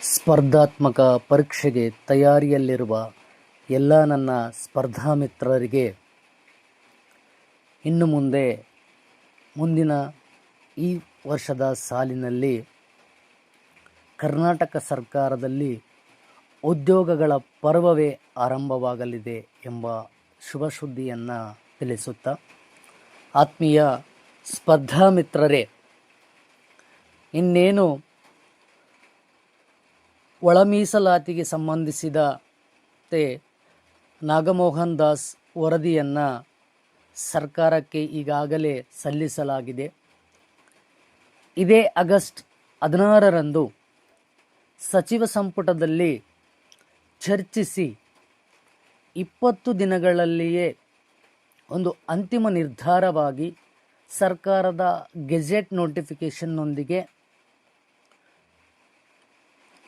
ಸ್ಪರ್ಧಾತ್ಮಕ ಪರೀಕ್ಷೆಗೆ ತಯಾರಿಯಲ್ಲಿರುವ ಎಲ್ಲ ನನ್ನ ಸ್ಪರ್ಧಾ ಮಿತ್ರರಿಗೆ ಇನ್ನು ಮುಂದೆ ಮುಂದಿನ ಈ ವರ್ಷದ ಸಾಲಿನಲ್ಲಿ ಕರ್ನಾಟಕ ಸರ್ಕಾರದಲ್ಲಿ ಉದ್ಯೋಗಗಳ ಪರ್ವವೇ ಆರಂಭವಾಗಲಿದೆ ಎಂಬ ಶುಭ ಸುದ್ದಿಯನ್ನು ತಿಳಿಸುತ್ತಾ ಆತ್ಮೀಯ ಸ್ಪರ್ಧಾ ಮಿತ್ರರೇ ಇನ್ನೇನು ಒಳ ಮೀಸಲಾತಿಗೆ ಸಂಬಂಧಿಸಿದಂತೆ ನಾಗಮೋಹನ್ ದಾಸ್ ವರದಿಯನ್ನು ಸರ್ಕಾರಕ್ಕೆ ಈಗಾಗಲೇ ಸಲ್ಲಿಸಲಾಗಿದೆ. ಇದೇ ಆಗಸ್ಟ್ ಹದಿನಾರರಂದು ಸಚಿವ ಸಂಪುಟದಲ್ಲಿ ಚರ್ಚಿಸಿ ಇಪ್ಪತ್ತು ದಿನಗಳಲ್ಲಿಯೇ ಒಂದು ಅಂತಿಮ ನಿರ್ಧಾರವಾಗಿ ಸರ್ಕಾರದ ಗೆಜೆಟ್ ನೋಟಿಫಿಕೇಷನ್ನೊಂದಿಗೆ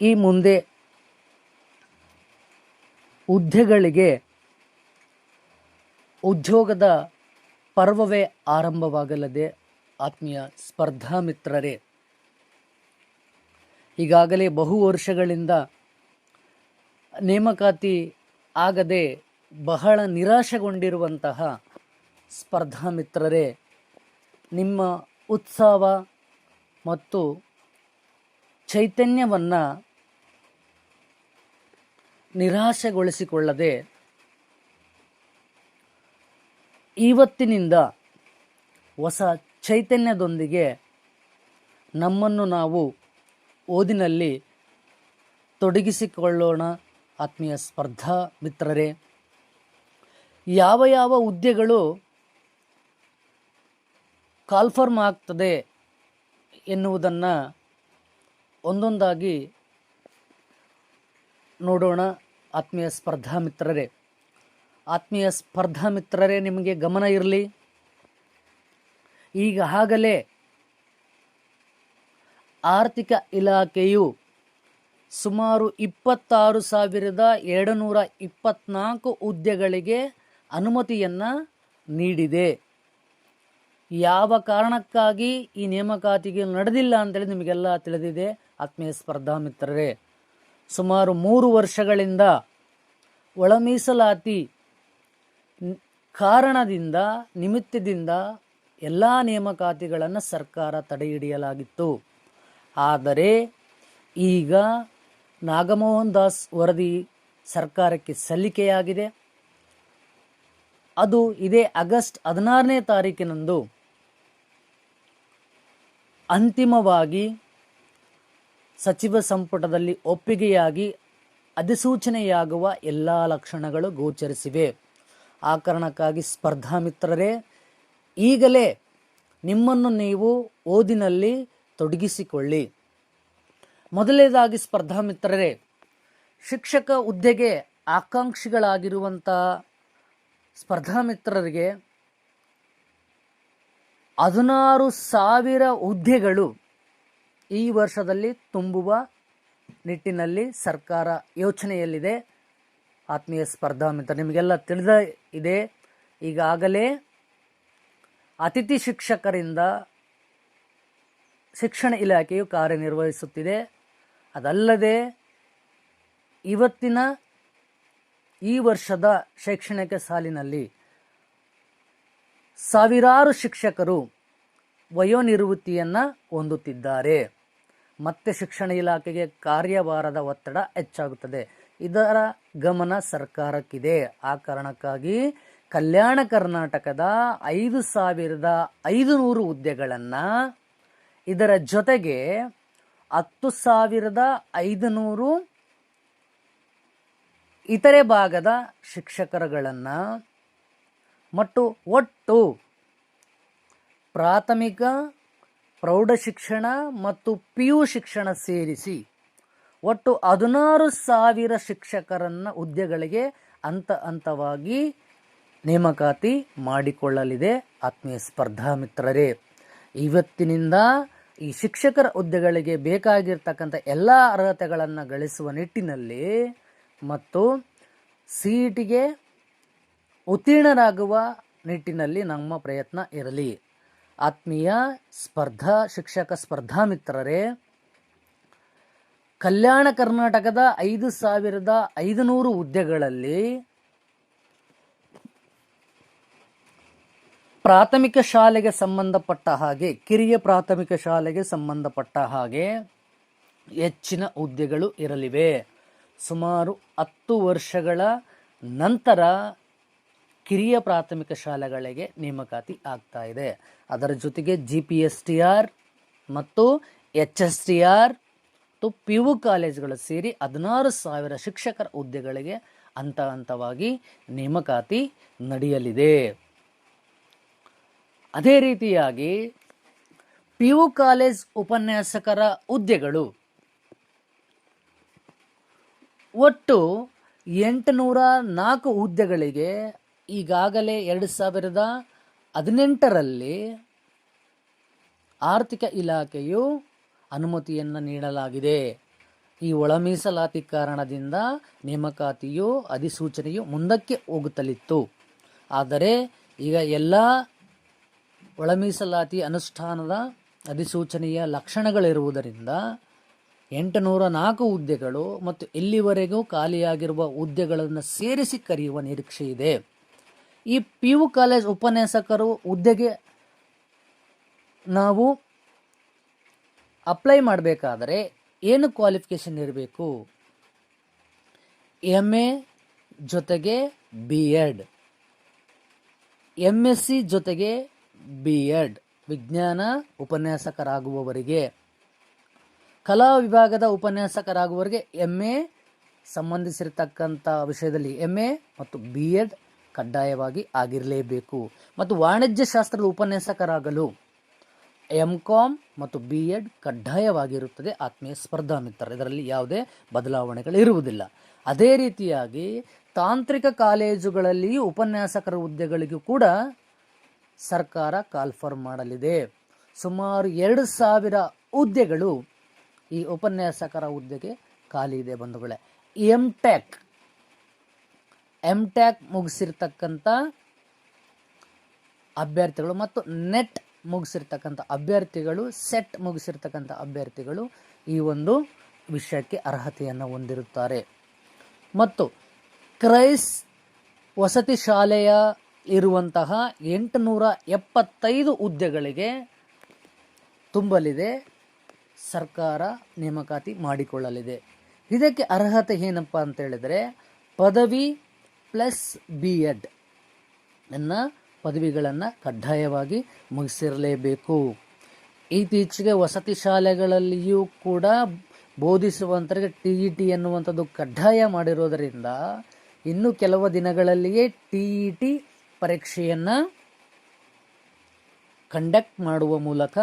ಈ ಮುಂದೆ ಹುದ್ದೆಗಳಿಗೆ ಉದ್ಯೋಗದ ಪರ್ವವೇ ಆರಂಭವಾಗಲದೆ ಆತ್ಮೀಯ ಸ್ಪರ್ಧಾ ಮಿತ್ರರೇ, ಈಗಾಗಲೇ ಬಹು ವರ್ಷಗಳಿಂದ ನೇಮಕಾತಿ ಆಗದೆ ಬಹಳ ನಿರಾಶೆಗೊಂಡಿರುವಂತಹ ಸ್ಪರ್ಧಾ ಮಿತ್ರರೇ, ನಿಮ್ಮ ಉತ್ಸಾಹ ಮತ್ತು ಚೈತನ್ಯವನ್ನು ನಿರಾಶೆಗೊಳಿಸಿಕೊಳ್ಳದೆ ಇವತ್ತಿನಿಂದ ಹೊಸ ಚೈತನ್ಯದೊಂದಿಗೆ ನಮ್ಮನ್ನು ನಾವು ಓದಿನಲ್ಲಿ ತೊಡಗಿಸಿಕೊಳ್ಳೋಣ. ಆತ್ಮೀಯ ಸ್ಪರ್ಧಾ ಮಿತ್ರರೇ, ಯಾವ ಯಾವ ಹುದ್ದೆಗಳು ಕಾಲ್ಫರ್ಮ್ ಆಗ್ತದೆ ಎನ್ನುವುದನ್ನು ಒಂದೊಂದಾಗಿ ನೋಡೋಣ. ಆತ್ಮೀಯ ಸ್ಪರ್ಧಾ ಮಿತ್ರರೇ, ಆತ್ಮೀಯ ಸ್ಪರ್ಧಾ ಮಿತ್ರರೇ, ನಿಮಗೆ ಗಮನ ಇರಲಿ. ಈಗಾಗಲೇ ಆರ್ಥಿಕ ಇಲಾಖೆಯು ಸುಮಾರು ಇಪ್ಪತ್ತಾರು ಸಾವಿರದ ಎರಡು ನೂರ ಇಪ್ಪತ್ನಾಲ್ಕು ಹುದ್ದೆಗಳಿಗೆ ಅನುಮತಿಯನ್ನು ನೀಡಿದೆ. ಯಾವ ಕಾರಣಕ್ಕಾಗಿ ಈ ನೇಮಕಾತಿಗೆ ನಡೆದಿಲ್ಲ ಅಂತೇಳಿ ನಿಮಗೆಲ್ಲ ತಿಳಿದಿದೆ. ಆತ್ಮೀಯ ಸ್ಪರ್ಧಾ ಮಿತ್ರರೇ ಸುಮಾರು ಮೂರು ವರ್ಷಗಳಿಂದ ಒಳ ಮೀಸಲಾತಿ ಕಾರಣದಿಂದ, ನಿಮಿತ್ತದಿಂದ ಎಲ್ಲ ನೇಮಕಾತಿಗಳನ್ನು ಸರ್ಕಾರ ತಡೆಹಿಡಿಯಲಾಗಿತ್ತು ಆದರೆ ಈಗ ನಾಗಮೋಹನ್ ದಾಸ್ ವರದಿ ಸರ್ಕಾರಕ್ಕೆ ಸಲ್ಲಿಕೆಯಾಗಿದೆ. ಅದು ಇದೇ ಆಗಸ್ಟ್ ಹದಿನಾರನೇ ತಾರೀಕಿನಂದು ಅಂತಿಮವಾಗಿ ಸಚಿವ ಸಂಪುಟದಲ್ಲಿ ಒಪ್ಪಿಗೆಯಾಗಿ ಅಧಿಸೂಚನೆಯಾಗುವ ಎಲ್ಲ ಲಕ್ಷಣಗಳು ಗೋಚರಿಸಿವೆ. ಆ ಕಾರಣಕ್ಕಾಗಿ ಸ್ಪರ್ಧಾ ಮಿತ್ರರೇ, ಈಗಲೇ ನಿಮ್ಮನ್ನು ನೀವು ಓದಿನಲ್ಲಿ ತೊಡಗಿಸಿಕೊಳ್ಳಿ. ಮೊದಲನೇದಾಗಿ ಸ್ಪರ್ಧಾ ಮಿತ್ರರೇ, ಶಿಕ್ಷಕ ಹುದ್ದೆಗೆ ಆಕಾಂಕ್ಷಿಗಳಾಗಿರುವಂಥ ಸ್ಪರ್ಧಾ ಮಿತ್ರರಿಗೆ ಹದಿನಾರು ಸಾವಿರ ಹುದ್ದೆಗಳು ಈ ವರ್ಷದಲ್ಲಿ ತುಂಬುವ ನಿಟ್ಟಿನಲ್ಲಿ ಸರ್ಕಾರ ಯೋಚನೆಯಲ್ಲಿದೆ. ಆತ್ಮೀಯ ಸ್ಪರ್ಧಾ ಮಿತ್ರ, ನಿಮಗೆಲ್ಲ ತಿಳಿದ ಇದೆ. ಈಗಾಗಲೇ ಅತಿಥಿ ಶಿಕ್ಷಕರಿಂದ ಶಿಕ್ಷಣ ಇಲಾಖೆಯು ಕಾರ್ಯನಿರ್ವಹಿಸುತ್ತಿದೆ. ಅದಲ್ಲದೆ ಇವತ್ತಿನ ಈ ವರ್ಷದ ಶೈಕ್ಷಣಿಕ ಸಾಲಿನಲ್ಲಿ ಸಾವಿರಾರು ಶಿಕ್ಷಕರು ವಯೋನಿವೃತ್ತಿಯನ್ನು ಹೊಂದುತ್ತಿದ್ದಾರೆ. ಮತ್ತೆ ಶಿಕ್ಷಣ ಇಲಾಖೆಗೆ ಕಾರ್ಯಭಾರದ ಒತ್ತಡ ಹೆಚ್ಚಾಗುತ್ತದೆ. ಇದರ ಗಮನ ಸರ್ಕಾರಕ್ಕಿದೆ. ಆ ಕಾರಣಕ್ಕಾಗಿ ಕಲ್ಯಾಣ ಕರ್ನಾಟಕದ ಐದು ಸಾವಿರದ ಐದು ನೂರು ಹುದ್ದೆಗಳನ್ನು ಇದರ ಜೊತೆಗೆ ಹತ್ತು ಸಾವಿರದ ಐದು ನೂರು ಇತರೆ ಭಾಗದ ಶಿಕ್ಷಕರುಗಳನ್ನು ಮತ್ತು ಒಟ್ಟು ಪ್ರಾಥಮಿಕ ಪ್ರೌಢಶಿಕ್ಷಣ ಮತ್ತು ಪಿ ಯು ಶಿಕ್ಷಣ ಸೇರಿಸಿ ಒಟ್ಟು ಹದಿನಾರು ಸಾವಿರ ಶಿಕ್ಷಕರನ್ನು ಹುದ್ದೆಗಳಿಗೆ ಹಂತ ಹಂತವಾಗಿ ನೇಮಕಾತಿ ಮಾಡಿಕೊಳ್ಳಲಿದೆ. ಆತ್ಮೀಯ ಸ್ಪರ್ಧಾ ಮಿತ್ರರೇ, ಇವತ್ತಿನಿಂದ ಈ ಶಿಕ್ಷಕರ ಹುದ್ದೆಗಳಿಗೆ ಬೇಕಾಗಿರ್ತಕ್ಕಂಥ ಎಲ್ಲ ಅರ್ಹತೆಗಳನ್ನು ಗಳಿಸುವ ನಿಟ್ಟಿನಲ್ಲಿ ಮತ್ತು ಸಿ ಇ ಟಿಗೆ ಉತ್ತೀರ್ಣರಾಗುವ ನಿಟ್ಟಿನಲ್ಲಿ ನಮ್ಮ ಪ್ರಯತ್ನ ಇರಲಿ. ಆತ್ಮೀಯ ಸ್ಪರ್ಧಾ, ಶಿಕ್ಷಕ ಸ್ಪರ್ಧಾ ಮಿತ್ರರೇ, ಕಲ್ಯಾಣ ಕರ್ನಾಟಕದ ಐದು ಸಾವಿರದ ಐದುನೂರು ಹುದ್ದೆಗಳಲ್ಲಿ ಪ್ರಾಥಮಿಕ ಶಾಲೆಗೆ ಸಂಬಂಧಪಟ್ಟ ಹಾಗೆ, ಕಿರಿಯ ಪ್ರಾಥಮಿಕ ಶಾಲೆಗೆ ಸಂಬಂಧಪಟ್ಟ ಹಾಗೆ ಹೆಚ್ಚಿನ ಹುದ್ದೆಗಳು ಇರಲಿವೆ. ಸುಮಾರು ಹತ್ತು ವರ್ಷಗಳ ನಂತರ ಕಿರಿಯ ಪ್ರಾಥಮಿಕ ಶಾಲೆಗಳಿಗೆ ನೇಮಕಾತಿ ಆಗ್ತಾ ಇದೆ. ಅದರ ಜೊತೆಗೆ G P S T R ಮತ್ತು ಎಚ್ ಎಸ್ ಟಿ ಆರ್ ಮತ್ತು ಪಿ ಯು ಕಾಲೇಜುಗಳು ಸೇರಿ ಹದಿನಾರು ಸಾವಿರ ಶಿಕ್ಷಕರ ಹುದ್ದೆಗಳಿಗೆ ಹಂತ ಹಂತವಾಗಿ ನೇಮಕಾತಿ ನಡೆಯಲಿದೆ. ಅದೇ ರೀತಿಯಾಗಿ ಪಿ ಯು ಕಾಲೇಜ್ ಉಪನ್ಯಾಸಕರ ಹುದ್ದೆಗಳು ಒಟ್ಟು ಎಂಟುನೂರ ನಾಲ್ಕು ಹುದ್ದೆಗಳಿಗೆ ಈಗಾಗಲೇ ಎರಡು ಸಾವಿರದ ಹದಿನೆಂಟರಲ್ಲಿ ಆರ್ಥಿಕ ಇಲಾಖೆಯು ಅನುಮತಿಯನ್ನು ನೀಡಲಾಗಿದೆ. ಈ ಒಳ ಮೀಸಲಾತಿ ಕಾರಣದಿಂದ ನೇಮಕಾತಿಯು, ಅಧಿಸೂಚನೆಯು ಮುಂದಕ್ಕೆ ಹೋಗುತ್ತಲಿತ್ತು. ಆದರೆ ಈಗ ಎಲ್ಲ ಒಳ ಮೀಸಲಾತಿ ಅನುಷ್ಠಾನದ ಅಧಿಸೂಚನೆಯ ಲಕ್ಷಣಗಳಿರುವುದರಿಂದ ಎಂಟುನೂರ ನಾಲ್ಕು ಹುದ್ದೆಗಳು ಮತ್ತು ಇಲ್ಲಿವರೆಗೂ ಖಾಲಿಯಾಗಿರುವ ಹುದ್ದೆಗಳನ್ನು ಸೇರಿಸಿ ಕರೆಯುವ ನಿರೀಕ್ಷೆ ಇದೆ. ಈ ಪಿ ಯು ಕಾಲೇಜ್ ಉಪನ್ಯಾಸಕರು ಹುದ್ದೆಗೆ ನಾವು ಅಪ್ಲೈ ಮಾಡಬೇಕಾದರೆ ಏನು ಕ್ವಾಲಿಫಿಕೇಷನ್ ಇರಬೇಕು? ಎಂ ಎ ಜೊತೆಗೆ B Ed M S C ಜೊತೆಗೆ ಬಿ ಎಡ್ ವಿಜ್ಞಾನ ಉಪನ್ಯಾಸಕರಾಗುವವರಿಗೆ, ಕಲಾ ವಿಭಾಗದ ಉಪನ್ಯಾಸಕರಾಗುವವರಿಗೆ ಎಂ ಎ ಸಂಬಂಧಿಸಿರತಕ್ಕಂಥ ವಿಷಯದಲ್ಲಿ ಎಂ ಎ ಮತ್ತು ಬಿ ಎಡ್ ಕಡ್ಡಾಯವಾಗಿ ಆಗಿರಲೇಬೇಕು. ಮತ್ತು ವಾಣಿಜ್ಯ ಶಾಸ್ತ್ರದ ಉಪನ್ಯಾಸಕರಾಗಲು ಎಂ ಕಾಮ್ ಮತ್ತು ಬಿ ಎಡ್ ಕಡ್ಡಾಯವಾಗಿರುತ್ತದೆ. ಆತ್ಮೀಯ ಸ್ಪರ್ಧಾ ಮಿತ್ರರು, ಇದರಲ್ಲಿ ಯಾವುದೇ ಬದಲಾವಣೆಗಳು ಇರುವುದಿಲ್ಲ ಅದೇ ರೀತಿಯಾಗಿ ತಾಂತ್ರಿಕ ಕಾಲೇಜುಗಳಲ್ಲಿ ಉಪನ್ಯಾಸಕರ ಹುದ್ದೆಗಳಿಗೂ ಕೂಡ ಸರ್ಕಾರ ಕಾಲ್ಫರ್ಮ್ ಮಾಡಲಿದೆ. ಸುಮಾರು ಎರಡು ಸಾವಿರ ಹುದ್ದೆಗಳು ಈ ಉಪನ್ಯಾಸಕರ ಹುದ್ದೆಗೆ ಖಾಲಿ ಇದೆ ಬಂಧುಗಳೇ. ಎಂ ಟೆಕ್ ಎಂ ಟ್ಯಾಕ್ ಮುಗಿಸಿರ್ತಕ್ಕಂಥ ಅಭ್ಯರ್ಥಿಗಳು ಮತ್ತು ನೆಟ್ ಮುಗಿಸಿರ್ತಕ್ಕಂಥ ಅಭ್ಯರ್ಥಿಗಳು ಸೆಟ್ ಮುಗಿಸಿರ್ತಕ್ಕಂಥ ಅಭ್ಯರ್ಥಿಗಳು ಈ ಒಂದು ವಿಷಯಕ್ಕೆ ಅರ್ಹತೆಯನ್ನು ಹೊಂದಿರುತ್ತಾರೆ. ಮತ್ತು ಕ್ರೈಸ್ ವಸತಿ ಶಾಲೆಯ ಇರುವಂತಹ ಎಂಟುನೂರ ಎಪ್ಪತ್ತೈದು ಹುದ್ದೆಗಳಿಗೆ ತುಂಬಲಿದೆ ಸರ್ಕಾರ ನೇಮಕಾತಿ ಮಾಡಿಕೊಳ್ಳಲಿದೆ. ಇದಕ್ಕೆ ಅರ್ಹತೆ ಏನಪ್ಪ ಅಂತ ಹೇಳಿದರೆ ಪದವಿ ಪ್ಲಸ್ ಬಿ ಎಡ್ ಅನ್ನು ಪದವಿಗಳನ್ನು ಕಡ್ಡಾಯವಾಗಿ ಮುಗಿಸಿರಲೇಬೇಕು. ಇತ್ತೀಚೆಗೆ ವಸತಿ ಶಾಲೆಗಳಲ್ಲಿಯೂ ಕೂಡ ಬೋಧಿಸುವಂತರಿಗೆ ಟಿ ಇ ಟಿ ಎನ್ನುವಂಥದ್ದು ಕಡ್ಡಾಯ ಮಾಡಿರೋದರಿಂದ ಇನ್ನು ಕೆಲವು ದಿನಗಳಲ್ಲಿಯೇ ಟಿ ಇ ಟಿ ಪರೀಕ್ಷೆಯನ್ನು ಕಂಡಕ್ಟ್ ಮಾಡುವ ಮೂಲಕ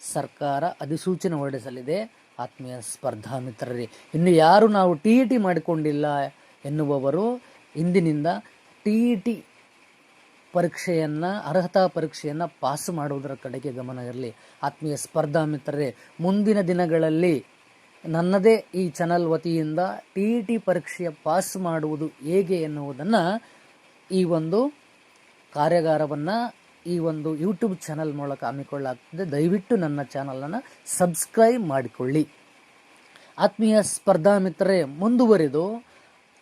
ಸರ್ಕಾರ ಅಧಿಸೂಚನೆ ಹೊರಡಿಸಲಿದೆ. ಆತ್ಮೀಯ ಸ್ಪರ್ಧಾ ಮಿತ್ರರೇ ಇನ್ನು ಯಾರು ನಾವು ಟಿ ಇ ಟಿ ಮಾಡಿಕೊಂಡಿಲ್ಲ ಎನ್ನುವವರು ಇಂದಿನಿಂದ ಟಿ ಇ ಟಿ ಪರೀಕ್ಷೆಯನ್ನು, ಅರ್ಹತಾ ಪರೀಕ್ಷೆಯನ್ನು ಪಾಸ್ ಮಾಡುವುದರ ಕಡೆಗೆ ಗಮನ ಇರಲಿ. ಆತ್ಮೀಯ ಸ್ಪರ್ಧಾ ಮಿತ್ರರೇ, ಮುಂದಿನ ದಿನಗಳಲ್ಲಿ ನನ್ನದೇ ಈ ಚಾನಲ್ ವತಿಯಿಂದ ಟಿ ಇ ಟಿ ಪರೀಕ್ಷೆಯ ಪಾಸ್ ಮಾಡುವುದು ಹೇಗೆ ಎನ್ನುವುದನ್ನು ಈ ಒಂದು ಕಾರ್ಯಾಗಾರವನ್ನು, ಈ ಒಂದು ಯೂಟ್ಯೂಬ್ ಚಾನಲ್ ಮೂಲಕ ಹಮ್ಮಿಕೊಳ್ಳಲಾಗ್ತದೆ. ದಯವಿಟ್ಟು ನನ್ನ ಚಾನಲನ್ನು ಸಬ್ಸ್ಕ್ರೈಬ್ ಮಾಡಿಕೊಳ್ಳಿ. ಆತ್ಮೀಯ ಸ್ಪರ್ಧಾ ಮಿತ್ರರೇ, ಮುಂದುವರಿದು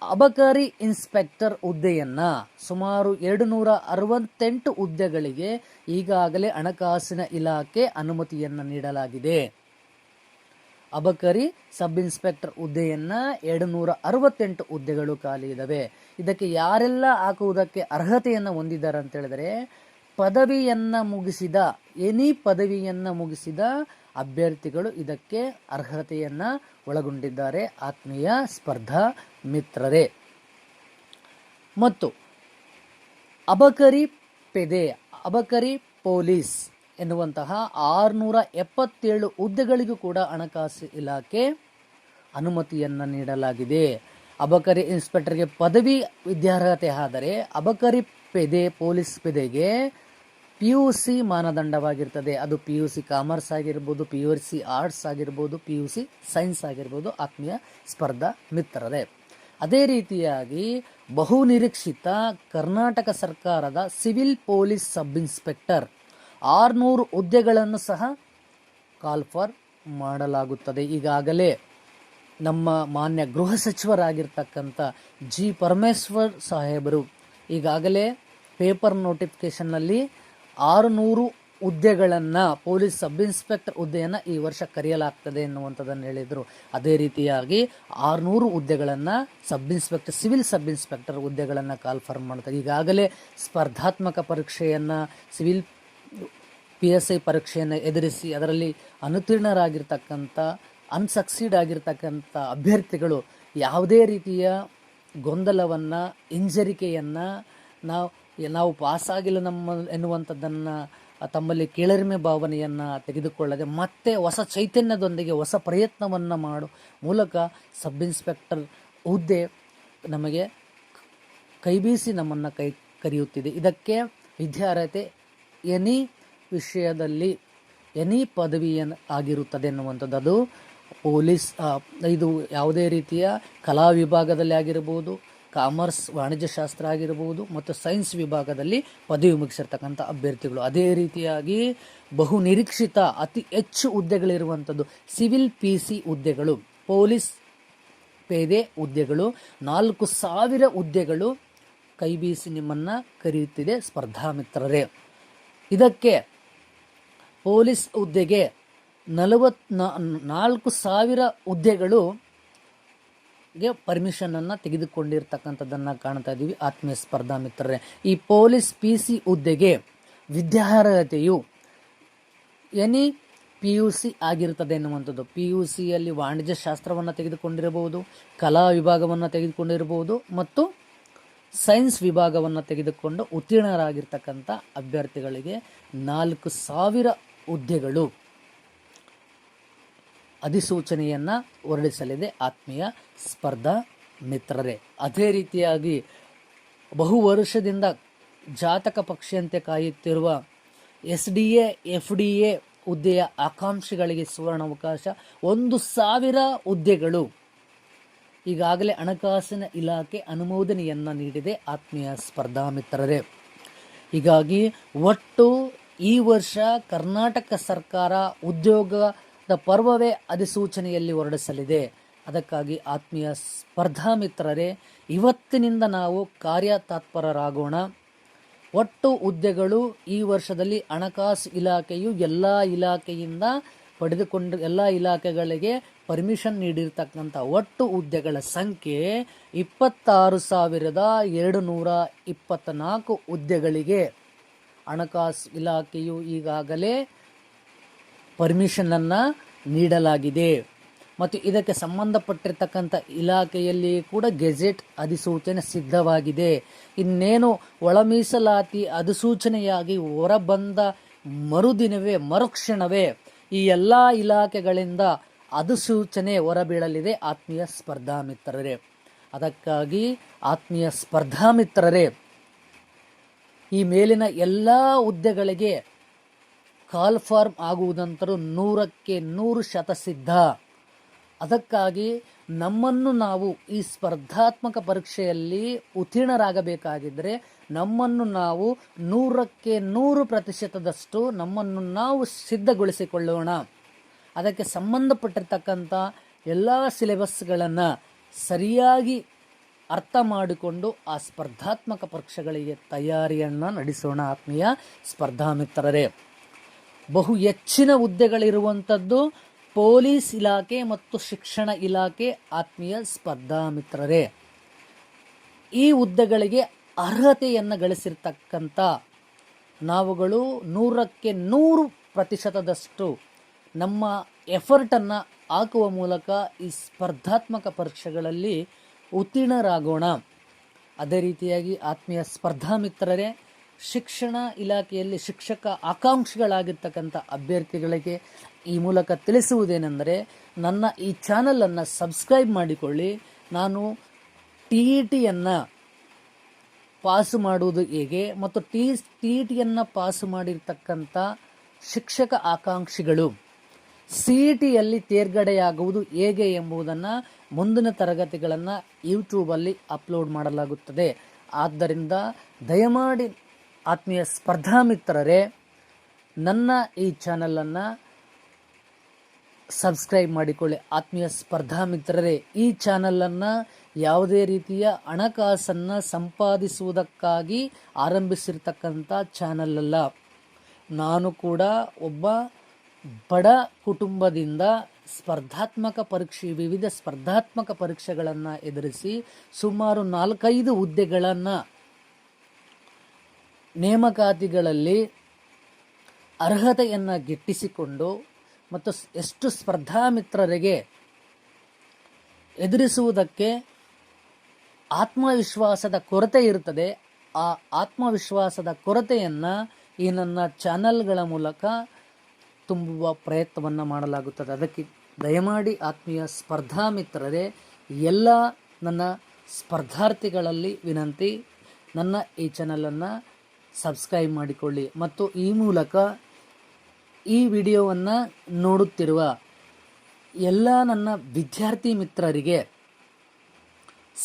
ಅಬಕಾರಿ ಇನ್ಸ್ಪೆಕ್ಟರ್ ಹುದ್ದೆಯನ್ನ ಸುಮಾರು ಎರಡು ನೂರ ಅರವತ್ತೆಂಟು ಹುದ್ದೆಗಳಿಗೆ ಈಗಾಗಲೇ ಹಣಕಾಸಿನ ಇಲಾಖೆ ಅನುಮತಿಯನ್ನು ನೀಡಲಾಗಿದೆ. ಅಬಕಾರಿ ಸಬ್ ಇನ್ಸ್ಪೆಕ್ಟರ್ ಹುದ್ದೆಯನ್ನ ಎರಡು ನೂರ ಅರವತ್ತೆಂಟು ಹುದ್ದೆಗಳು ಖಾಲಿ ಇದಾವೆ. ಇದಕ್ಕೆ ಯಾರೆಲ್ಲ ಹಾಕುವುದಕ್ಕೆ ಅರ್ಹತೆಯನ್ನು ಹೊಂದಿದ್ದಾರೆ ಅಂತ ಹೇಳಿದರೆ, ಪದವಿಯನ್ನ ಮುಗಿಸಿದ ಎನಿ ಪದವಿಯನ್ನ ಮುಗಿಸಿದ ಅಭ್ಯರ್ಥಿಗಳು ಇದಕ್ಕೆ ಅರ್ಹತೆಯನ್ನ ಒಳಗೊಂಡಿದ್ದಾರೆ. ಆತ್ಮೀಯ ಸ್ಪರ್ಧಾ ಮಿತ್ರರೇ. ಮತ್ತು ಅಬಕರಿ ಪೆದೆ, ಅಬಕರಿ ಪೊಲೀಸ್ ಎನ್ನುವಂತಹ ಆರುನೂರ ಎಪ್ಪತ್ತೇಳು ಹುದ್ದೆಗಳಿಗೂ ಕೂಡ ಹಣಕಾಸು ಇಲಾಖೆ ಅನುಮತಿಯನ್ನು ನೀಡಲಾಗಿದೆ. ಅಬಕರಿ ಇನ್ಸ್ಪೆಕ್ಟರ್ಗೆ ಪದವಿ ವಿದ್ಯಾರ್ಹತೆ ಆದರೆ ಅಬಕರಿ ಪೆದೆ, ಪೊಲೀಸ್ ಪೆದೆಗೆ ಪಿ ಯು ಸಿ ಮಾನದಂಡವಾಗಿರ್ತದೆ. ಅದು ಪಿ ಯು ಸಿ ಕಾಮರ್ಸ್ ಆಗಿರ್ಬೋದು, ಪಿ ಯು ಸಿ ಆರ್ಟ್ಸ್ ಆಗಿರ್ಬೋದು, ಪಿ ಯು ಸಿ ಸೈನ್ಸ್ ಆಗಿರ್ಬೋದು. ಆತ್ಮೀಯ ಸ್ಪರ್ಧಾ ಮಿತ್ರರೇ. ಅದೇ ರೀತಿಯಾಗಿ ಬಹು ನಿರೀಕ್ಷಿತ ಕರ್ನಾಟಕ ಸರ್ಕಾರದ ಸಿವಿಲ್ ಪೊಲೀಸ್ ಸಬ್ ಇನ್ಸ್ಪೆಕ್ಟರ್ ಆರುನೂರು ಹುದ್ದೆಗಳನ್ನು ಸಹ ಕಾಲ್ಫರ್ ಮಾಡಲಾಗುತ್ತದೆ. ಈಗಾಗಲೇ ನಮ್ಮ ಮಾನ್ಯ ಗೃಹ ಸಚಿವರಾಗಿರ್ತಕ್ಕಂಥ ಜಿ ಪರಮೇಶ್ವರ್ ಸಾಹೇಬರು ಈಗಾಗಲೇ ಪೇಪರ್ ನೋಟಿಫಿಕೇಷನ್ನಲ್ಲಿ ಆರುನೂರು ಹುದ್ದೆಗಳನ್ನು ಪೊಲೀಸ್ ಸಬ್ ಇನ್ಸ್ಪೆಕ್ಟರ್ ಹುದ್ದೆಯನ್ನು ಈ ವರ್ಷ ಕರೆಯಲಾಗ್ತದೆ ಎನ್ನುವಂಥದ್ದನ್ನು ಹೇಳಿದರು. ಅದೇ ರೀತಿಯಾಗಿ ಆರುನೂರು ಹುದ್ದೆಗಳನ್ನು sub inspector, civil sub inspector ಹುದ್ದೆಗಳನ್ನು ಕಾಲ್ಫರ್ಮ್ ಮಾಡ್ತಾರೆ. ಈಗಾಗಲೇ ಸ್ಪರ್ಧಾತ್ಮಕ ಪರೀಕ್ಷೆಯನ್ನು, ಸಿವಿಲ್ ಪಿ ಎಸ್ ಐ ಪರೀಕ್ಷೆಯನ್ನು ಎದುರಿಸಿ ಅದರಲ್ಲಿ ಅನುತ್ತೀರ್ಣರಾಗಿರ್ತಕ್ಕಂಥ, ಅನ್ಸಕ್ಸೀಡ್ ಆಗಿರ್ತಕ್ಕಂಥ ಅಭ್ಯರ್ಥಿಗಳು ಯಾವುದೇ ರೀತಿಯ ಗೊಂದಲವನ್ನು, ಹಿಂಜರಿಕೆಯನ್ನು ನಾವು ನಾವು ಪಾಸಾಗಿಲ್ಲ ನಮ್ಮ ಎನ್ನುವಂಥದ್ದನ್ನು ತಮ್ಮಲ್ಲಿ ಕೀಳರಿಮೆ ಭಾವನೆಯನ್ನು ತೆಗೆದುಕೊಳ್ಳದೆ ಮತ್ತೆ ಹೊಸ ಚೈತನ್ಯದೊಂದಿಗೆ ಹೊಸ ಪ್ರಯತ್ನವನ್ನು ಮಾಡು ಮೂಲಕ ಸಬ್ ಇನ್ಸ್ಪೆಕ್ಟರ್ ಹುದ್ದೆ ನಮಗೆ ಕೈಬೀಸಿ ನಮ್ಮನ್ನು ಕೈ ಕರೆಯುತ್ತಿದೆ. ಇದಕ್ಕೆ ವಿದ್ಯಾರ್ಹತೆ ಎನಿ ವಿಷಯದಲ್ಲಿ ಎನಿ ಪದವಿಯನ್ನು ಆಗಿರುತ್ತದೆ ಎನ್ನುವಂಥದ್ದು. ಅದು ಪೊಲೀಸ್ ಇದು ಯಾವುದೇ ರೀತಿಯ ಕಲಾ ವಿಭಾಗದಲ್ಲಿ ಆಗಿರ್ಬೋದು ಕಾಮರ್ಸ್ ವಾಣಿಜ್ಯಶಾಸ್ತ್ರ ಆಗಿರ್ಬೋದು ಮತ್ತು ಸೈನ್ಸ್ ವಿಭಾಗದಲ್ಲಿ ಪದವಿ ಮುಗಿಸಿರ್ತಕ್ಕಂಥ ಅಭ್ಯರ್ಥಿಗಳು. ಅದೇ ರೀತಿಯಾಗಿ ಬಹು ನಿರೀಕ್ಷಿತ, ಅತಿ ಹೆಚ್ಚು ಹುದ್ದೆಗಳಿರುವಂಥದ್ದು ಸಿವಿಲ್ ಪಿ ಸಿ ಹುದ್ದೆಗಳು, ಪೊಲೀಸ್ ಪೇದೆ ಹುದ್ದೆಗಳು, ನಾಲ್ಕು ಸಾವಿರ ಹುದ್ದೆಗಳು ಕೈಬೀಸಿ ನಿಮ್ಮನ್ನು ಕರೆಯುತ್ತಿದೆ ಸ್ಪರ್ಧಾ ಮಿತ್ರರೇ. ಇದಕ್ಕೆ ಪೊಲೀಸ್ ಹುದ್ದೆಗೆ ನಲವತ್ ನಾಲ್ಕು ಸಾವಿರ ಹುದ್ದೆಗಳು ಗೆ ಪರ್ಮಿಷನನ್ನು ತೆಗೆದುಕೊಂಡಿರ್ತಕ್ಕಂಥದ್ದನ್ನು ಕಾಣ್ತಾ ಇದ್ದೀವಿ ಆತ್ಮೀಯ ಸ್ಪರ್ಧಾ ಮಿತ್ರರೇ, ಈ ಪೊಲೀಸ್ ಪಿ ಸಿ ಹುದ್ದೆಗೆ ವಿದ್ಯಾರ್ಹತೆಯು ಎನಿ ಪಿ ಯು ಸಿ ಆಗಿರ್ತದೆ ಎನ್ನುವಂಥದ್ದು. ಪಿ ಯು ಸಿಯಲ್ಲಿ ವಾಣಿಜ್ಯ ಶಾಸ್ತ್ರವನ್ನು ತೆಗೆದುಕೊಂಡಿರಬಹುದು, ಕಲಾ ವಿಭಾಗವನ್ನು ತೆಗೆದುಕೊಂಡಿರಬಹುದು ಮತ್ತು ಸೈನ್ಸ್ ವಿಭಾಗವನ್ನು ತೆಗೆದುಕೊಂಡು ಉತ್ತೀರ್ಣರಾಗಿರ್ತಕ್ಕಂಥ ಅಭ್ಯರ್ಥಿಗಳಿಗೆ ನಾಲ್ಕು ಸಾವಿರ ಹುದ್ದೆಗಳು ಅಧಿಸೂಚನೆಯನ್ನು ಹೊರಡಿಸಲಿದೆ. ಆತ್ಮೀಯ ಸ್ಪರ್ಧಾ ಮಿತ್ರರೇ, ಅದೇ ರೀತಿಯಾಗಿ ಬಹು ವರ್ಷದಿಂದ ಜಾತಕ ಪಕ್ಷಿಯಂತೆ ಕಾಯುತ್ತಿರುವ S D A, F D A ಹುದ್ದೆಯ ಆಕಾಂಕ್ಷಿಗಳಿಗೆ ಸುವರ್ಣಾವಕಾಶ. ಒಂದು ಸಾವಿರ ಹುದ್ದೆಗಳು ಈಗಾಗಲೇ ಹಣಕಾಸಿನ ಇಲಾಖೆ ಅನುಮೋದನೆಯನ್ನು ನೀಡಿದೆ. ಆತ್ಮೀಯ ಸ್ಪರ್ಧಾ ಮಿತ್ರರೇ, ಹೀಗಾಗಿ ಒಟ್ಟು ಈ ವರ್ಷ ಕರ್ನಾಟಕ ಸರ್ಕಾರ ಉದ್ಯೋಗದ ಪರ್ವವೇ ಅಧಿಸೂಚನೆಯಲ್ಲಿ ಹೊರಡಿಸಲಿದೆ. ಅದಕ್ಕಾಗಿ ಆತ್ಮೀಯ ಸ್ಪರ್ಧಾ ಮಿತ್ರರೇ, ಇವತ್ತಿನಿಂದ ನಾವು ಕಾರ್ಯತಾತ್ಪರರಾಗೋಣ. ಒಟ್ಟು ಹುದ್ದೆಗಳು ಈ ವರ್ಷದಲ್ಲಿ ಹಣಕಾಸು ಇಲಾಖೆಯು ಎಲ್ಲ ಇಲಾಖೆಯಿಂದ ಪಡೆದುಕೊಂಡು, ಎಲ್ಲ ಇಲಾಖೆಗಳಿಗೆ ಪರ್ಮಿಷನ್ ನೀಡಿರ್ತಕ್ಕಂಥ ಒಟ್ಟು ಹುದ್ದೆಗಳ ಸಂಖ್ಯೆ ಇಪ್ಪತ್ತಾರು ಸಾವಿರದ ಎರಡು ನೂರ ಇಪ್ಪತ್ತ್ನಾಲ್ಕು ಹುದ್ದೆಗಳಿಗೆ. ಹಣಕಾಸು ಇಲಾಖೆಯು ಈಗಾಗಲೇ ಪರ್ಮಿಷನನ್ನು ನೀಡಲಾಗಿದೆ. ಮತ್ತು ಇದಕ್ಕೆ ಸಂಬಂಧಪಟ್ಟಿರ್ತಕ್ಕಂಥ ಇಲಾಖೆಯಲ್ಲಿ ಕೂಡ ಗೆಜೆಟ್ ಅಧಿಸೂಚನೆ ಸಿದ್ಧವಾಗಿದೆ. ಇನ್ನೇನು ಒಳ ಮೀಸಲಾತಿ ಅಧಿಸೂಚನೆಯಾಗಿ ಹೊರಬಂದ ಮರುದಿನವೇ, ಮರುಕ್ಷಣವೇ ಈ ಎಲ್ಲ ಇಲಾಖೆಗಳಿಂದ ಅಧಿಸೂಚನೆ ಹೊರಬೀಳಲಿದೆ. ಆತ್ಮೀಯ ಸ್ಪರ್ಧಾ ಮಿತ್ರರೇ. ಅದಕ್ಕಾಗಿ ಆತ್ಮೀಯ ಸ್ಪರ್ಧಾ ಮಿತ್ರರೇ, ಈ ಮೇಲಿನ ಎಲ್ಲ ಹುದ್ದೆಗಳಿಗೆ ಕಾಲ್ ಫಾರ್ಮ್ ಆಗುವುದಂತರೂ ನೂರಕ್ಕೆ ನೂರು ಶತಸಿದ್ಧ ಅದಕ್ಕಾಗಿ ನಮ್ಮನ್ನು ನಾವು ಈ ಸ್ಪರ್ಧಾತ್ಮಕ ಪರೀಕ್ಷೆಯಲ್ಲಿ ಉತ್ತೀರ್ಣರಾಗಬೇಕಾಗಿದ್ದರೆ ನಮ್ಮನ್ನು ನಾವು ನೂರಕ್ಕೆ ನೂರು ಪ್ರತಿಶತದಷ್ಟು ನಮ್ಮನ್ನು ನಾವು ಸಿದ್ಧಗೊಳಿಸಿಕೊಳ್ಳೋಣ. ಅದಕ್ಕೆ ಸಂಬಂಧಪಟ್ಟಿರ್ತಕ್ಕಂಥ ಎಲ್ಲ ಸಿಲೆಬಸ್ಗಳನ್ನು ಸರಿಯಾಗಿ ಅರ್ಥ ಮಾಡಿಕೊಂಡು ಆ ಸ್ಪರ್ಧಾತ್ಮಕ ಪರೀಕ್ಷೆಗಳಿಗೆ ತಯಾರಿಯನ್ನು ನಡೆಸೋಣ ಆತ್ಮೀಯ ಸ್ಪರ್ಧಾ ಮಿತ್ರರೇ ಬಹು ಹೆಚ್ಚಿನ ಹುದ್ದೆಗಳಿರುವಂಥದ್ದು ಪೊಲೀಸ್ ಇಲಾಖೆ ಮತ್ತು ಶಿಕ್ಷಣ ಇಲಾಖೆ ಆತ್ಮೀಯ ಸ್ಪರ್ಧಾ ಮಿತ್ರರೇ. ಈ ಹುದ್ದೆಗಳಿಗೆ ಅರ್ಹತೆಯನ್ನು ಗಳಿಸಿರ್ತಕ್ಕಂಥ ನಾವುಗಳು ನೂರಕ್ಕೆ ನೂರು ಪ್ರತಿಶತದಷ್ಟು ನಮ್ಮ ಎಫರ್ಟನ್ನು ಹಾಕುವ ಮೂಲಕ ಈ ಸ್ಪರ್ಧಾತ್ಮಕ ಪರೀಕ್ಷೆಗಳಲ್ಲಿ ಉತ್ತೀರ್ಣರಾಗೋಣ. ಅದೇ ರೀತಿಯಾಗಿ ಆತ್ಮೀಯ ಸ್ಪರ್ಧಾ ಮಿತ್ರರೇ ಶಿಕ್ಷಣ ಇಲಾಖೆಯಲ್ಲಿ ಶಿಕ್ಷಕ ಆಕಾಂಕ್ಷಿಗಳಾಗಿರ್ತಕ್ಕಂಥ ಅಭ್ಯರ್ಥಿಗಳಿಗೆ ಈ ಮೂಲಕ ತಿಳಿಸುವುದೇನೆಂದರೆ ನನ್ನ ಈ ಚಾನಲನ್ನು ಸಬ್ಸ್ಕ್ರೈಬ್ ಮಾಡಿಕೊಳ್ಳಿ. ನಾನು ಟಿ ಇ ಟಿಯನ್ನು ಪಾಸು ಮಾಡುವುದು ಹೇಗೆ ಮತ್ತು ಟಿ ಟಿ ಇ ಟಿಯನ್ನು ಪಾಸು ಮಾಡಿರ್ತಕ್ಕಂಥ ಶಿಕ್ಷಕ ಆಕಾಂಕ್ಷಿಗಳು ಸಿ ಇ ಟಿಯಲ್ಲಿ ತೇರ್ಗಡೆಯಾಗುವುದು ಹೇಗೆ ಎಂಬುದನ್ನು ಮುಂದಿನ ತರಗತಿಗಳನ್ನು ಯೂಟ್ಯೂಬಲ್ಲಿ ಅಪ್ಲೋಡ್ ಮಾಡಲಾಗುತ್ತದೆ. ಆದ್ದರಿಂದ ದಯಮಾಡಿ ಆತ್ಮೀಯ ಸ್ಪರ್ಧಾ ಮಿತ್ರರೇ, ನನ್ನ ಈ ಚಾನಲನ್ನು ಸಬ್ಸ್ಕ್ರೈಬ್ ಮಾಡಿಕೊಳ್ಳಿ. ಆತ್ಮೀಯ ಸ್ಪರ್ಧಾ ಮಿತ್ರರೇ, ಈ ಚಾನಲನ್ನು ಯಾವುದೇ ರೀತಿಯ ಹಣಕಾಸನ್ನು ಸಂಪಾದಿಸುವುದಕ್ಕಾಗಿ ಆರಂಭಿಸಿರ್ತಕ್ಕಂಥ ಚಾನಲ್ ಅಲ್ಲ ನಾನು ಕೂಡ ಒಬ್ಬ ಬಡ ಕುಟುಂಬದಿಂದ ಸ್ಪರ್ಧಾತ್ಮಕ ಪರೀಕ್ಷೆ, ವಿವಿಧ ಸ್ಪರ್ಧಾತ್ಮಕ ಪರೀಕ್ಷೆಗಳನ್ನು ಎದುರಿಸಿ ಸುಮಾರು ನಾಲ್ಕೈದು ಹುದ್ದೆಗಳನ್ನು ನೇಮಕಾತಿಗಳಲ್ಲಿ ಅರ್ಹತೆಯನ್ನು ಗಿಟ್ಟಿಸಿಕೊಂಡು ಮತ್ತು ಎಷ್ಟು ಸ್ಪರ್ಧಾ ಮಿತ್ರರಿಗೆ ಎದುರಿಸುವುದಕ್ಕೆ ಆತ್ಮವಿಶ್ವಾಸದ ಕೊರತೆ ಇರುತ್ತದೆ ಆ ಆತ್ಮವಿಶ್ವಾಸದ ಕೊರತೆಯನ್ನು ಈ ನನ್ನ ಚಾನಲ್ಗಳ ಮೂಲಕ ತುಂಬುವ ಪ್ರಯತ್ನವನ್ನು ಮಾಡಲಾಗುತ್ತದೆ. ಅದಕ್ಕೆ ದಯಮಾಡಿ ಆತ್ಮೀಯ ಸ್ಪರ್ಧಾ ಮಿತ್ರರೇ ಎಲ್ಲ ನನ್ನ ಸ್ಪರ್ಧಾರ್ಥಿಗಳಲ್ಲಿ ವಿನಂತಿ, ನನ್ನ ಈ ಚಾನಲನ್ನು ಸಬ್ಸ್ಕ್ರೈಬ್ ಮಾಡಿಕೊಳ್ಳಿ ಮತ್ತು ಈ ಮೂಲಕ ಈ ವಿಡಿಯೋವನ್ನು ನೋಡುತ್ತಿರುವ ಎಲ್ಲ ನನ್ನ ವಿದ್ಯಾರ್ಥಿ ಮಿತ್ರರಿಗೆ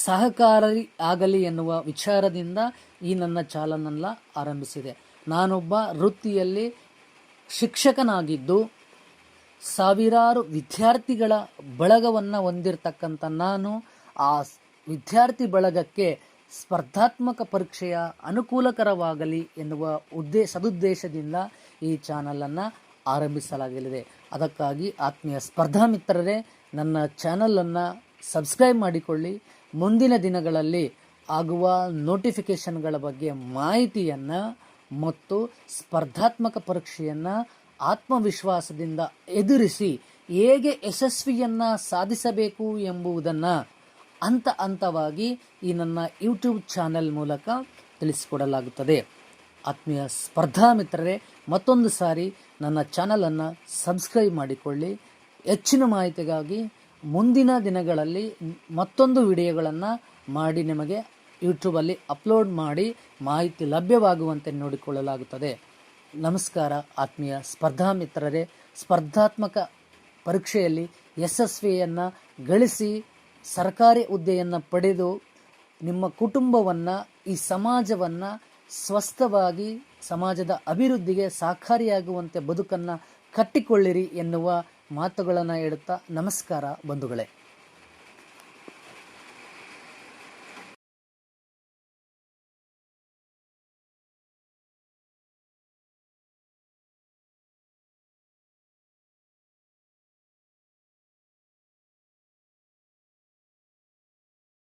ಸಹಕಾರಿ ಆಗಲಿ ಎನ್ನುವ ವಿಚಾರದಿಂದ ಈ ನನ್ನ ಚಾಲನಲ್ಲ ಆರಂಭಿಸಿದೆ. ನಾನೊಬ್ಬ ವೃತ್ತಿಯಲ್ಲಿ ಶಿಕ್ಷಕನಾಗಿದ್ದು ಸಾವಿರಾರು ವಿದ್ಯಾರ್ಥಿಗಳ ಬಳಗವನ್ನು ಹೊಂದಿರತಕ್ಕಂಥ ನಾನು ಆ ವಿದ್ಯಾರ್ಥಿ ಬಳಗಕ್ಕೆ ಸ್ಪರ್ಧಾತ್ಮಕ ಪರೀಕ್ಷೆಯ ಅನುಕೂಲಕರವಾಗಲಿ ಎನ್ನುವ ಉದ್ದೇ, ಸದುದ್ದೇಶದಿಂದ ಈ ಚಾನಲನ್ನು ಆರಂಭಿಸಲಾಗಲಿದೆ. ಅದಕ್ಕಾಗಿ ಆತ್ಮೀಯ ಸ್ಪರ್ಧಾ ಮಿತ್ರರೇ, ನನ್ನ ಚಾನಲನ್ನು ಸಬ್ಸ್ಕ್ರೈಬ್ ಮಾಡಿಕೊಳ್ಳಿ. ಮುಂದಿನ ದಿನಗಳಲ್ಲಿ ಆಗುವ ನೋಟಿಫಿಕೇಷನ್ಗಳ ಬಗ್ಗೆ ಮಾಹಿತಿಯನ್ನು ಮತ್ತು ಸ್ಪರ್ಧಾತ್ಮಕ ಪರೀಕ್ಷೆಯನ್ನು ಆತ್ಮವಿಶ್ವಾಸದಿಂದ ಎದುರಿಸಿ ಹೇಗೆ ಯಶಸ್ವಿಯನ್ನು ಸಾಧಿಸಬೇಕು ಎಂಬುದನ್ನು ಹಂತ ಹಂತವಾಗಿ ಈ ನನ್ನ ಯೂಟ್ಯೂಬ್ ಚಾನೆಲ್ ಮೂಲಕ ತಿಳಿಸಿಕೊಡಲಾಗುತ್ತದೆ. ಆತ್ಮೀಯ ಸ್ಪರ್ಧಾ ಮಿತ್ರರೇ, ಮತ್ತೊಂದು ಸಾರಿ ನನ್ನ ಚಾನಲನ್ನು ಸಬ್ಸ್ಕ್ರೈಬ್ ಮಾಡಿಕೊಳ್ಳಿ. ಹೆಚ್ಚಿನ ಮಾಹಿತಿಗಾಗಿ ಮುಂದಿನ ದಿನಗಳಲ್ಲಿ ಮತ್ತೊಂದು ವಿಡಿಯೋಗಳನ್ನು ಮಾಡಿ ನಿಮಗೆ ಯೂಟ್ಯೂಬಲ್ಲಿ ಅಪ್ಲೋಡ್ ಮಾಡಿ ಮಾಹಿತಿ ಲಭ್ಯವಾಗುವಂತೆ ನೋಡಿಕೊಳ್ಳಲಾಗುತ್ತದೆ. ನಮಸ್ಕಾರ ಆತ್ಮೀಯ ಸ್ಪರ್ಧಾ ಮಿತ್ರರೇ. ಸ್ಪರ್ಧಾತ್ಮಕ ಪರೀಕ್ಷೆಯಲ್ಲಿ ಯಶಸ್ವಿಯನ್ನು ಗಳಿಸಿ ಸರ್ಕಾರಿ ಹುದ್ದೆಯನ್ನು ಪಡೆದು ನಿಮ್ಮ ಕುಟುಂಬವನ್ನು, ಈ ಸಮಾಜವನ್ನು ಸ್ವಸ್ಥವಾಗಿ, ಸಮಾಜದ ಅಭಿವೃದ್ಧಿಗೆ ಸಹಕಾರಿಯಾಗುವಂತೆ ಬದುಕನ್ನು ಕಟ್ಟಿಕೊಳ್ಳಿರಿ ಎನ್ನುವ ಮಾತುಗಳನ್ನು ಹೇಳುತ್ತಾ ನಮಸ್ಕಾರ ಬಂಧುಗಳೇ.